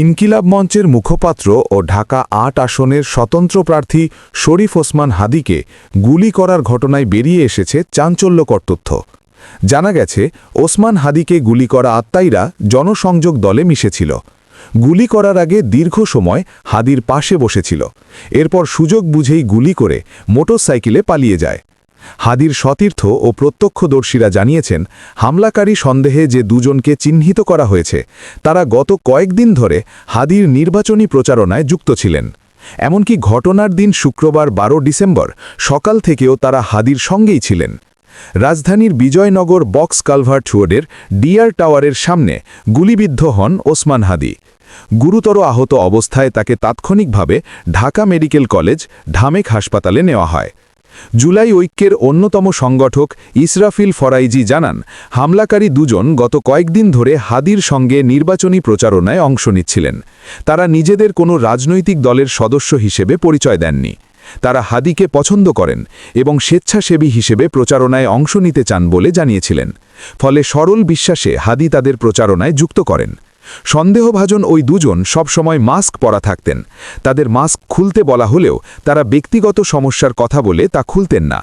ইনকিলাব মঞ্চের মুখপাত্র ও ঢাকা আট আসনের স্বতন্ত্র প্রার্থী শরীফ ওসমান হাদিকে গুলি করার ঘটনায় বেরিয়ে এসেছে চাঞ্চল্যকর তথ্য। জানা গেছে, ওসমান হাদিকে গুলি করা আত্মাইরা জনসংযোগ দলে মিশেছিল। গুলি করার আগে দীর্ঘ সময় হাদির পাশে বসেছিল। এরপর সুযোগ বুঝেই গুলি করে মোটরসাইকেলে পালিয়ে যায়। হাদির সতীর্থ ও প্রত্যক্ষদর্শীরা জানিয়েছেন, হামলাকারী সন্দেহে যে দুজনকে চিহ্নিত করা হয়েছে, তারা গত কয়েকদিন ধরে হাদির নির্বাচনী প্রচারণায় যুক্ত ছিলেন। এমনকি ঘটনার দিন শুক্রবার বারো ডিসেম্বর সকাল থেকেও তারা হাদির সঙ্গেই ছিলেন। রাজধানীর বিজয়নগর বক্স কালভার্ট রোডের ডিয়ার টাওয়ারের সামনে গুলিবিদ্ধ হন ওসমান হাদি। গুরুতর আহত অবস্থায় তাকে তাৎক্ষণিকভাবে ঢাকা মেডিকেল কলেজ, ঢামেক হাসপাতালে নেওয়া হয়। জুলাই ঐক্যের অন্যতম সংগঠক ইসরাফিল ফরাইজি জানান, হামলাকারী দুজন গত কয়েকদিন ধরে হাদির সঙ্গে নির্বাচনী প্রচারণায় অংশ নিচ্ছিলেন। তারা নিজেদের কোনো রাজনৈতিক দলের সদস্য হিসেবে পরিচয় দেননি। তারা হাদিকে পছন্দ করেন এবং স্বেচ্ছাসেবী হিসেবে প্রচারণায় অংশ নিতে চান বলে জানিয়েছিলেন। ফলে সরল বিশ্বাসে হাদি তাদের প্রচারণায় যুক্ত করেন। সন্দেহভাজন ওই দুজন সবসময় মাস্ক পরা থাকতেন। তাদের মাস্ক খুলতে বলা হলেও তারা ব্যক্তিগত সমস্যার কথা বলে তা খুলতেন না।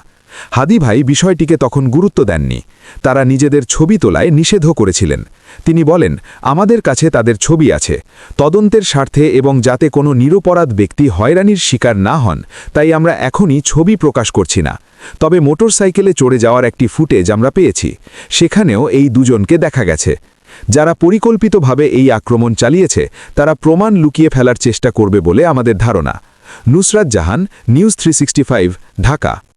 হাদি ভাই বিষয়টিকে তখন গুরুত্ব দেননি। তারা নিজেদের ছবি তোলায় নিষেধও করেছিলেন। তিনি বলেন, আমাদের কাছে তাদের ছবি আছে। তদন্তের স্বার্থে এবং যাতে কোনো নিরপরাধ ব্যক্তি হয়রানির শিকার না হন, তাই আমরা এখনই ছবি প্রকাশ করছি না। তবে মোটরসাইকেলে চড়ে যাওয়ার একটি ফুটেজ আমরা পেয়েছি। সেখানেও এই দুজনকে দেখা গেছে। যারা পরিকল্পিতভাবে এই আক্রমণ চালিয়েছে, তারা প্রমাণ লুকিয়ে ফেলার চেষ্টা করবে বলে আমাদের ধারণা। Nusrat Jahan, news three Dhaka.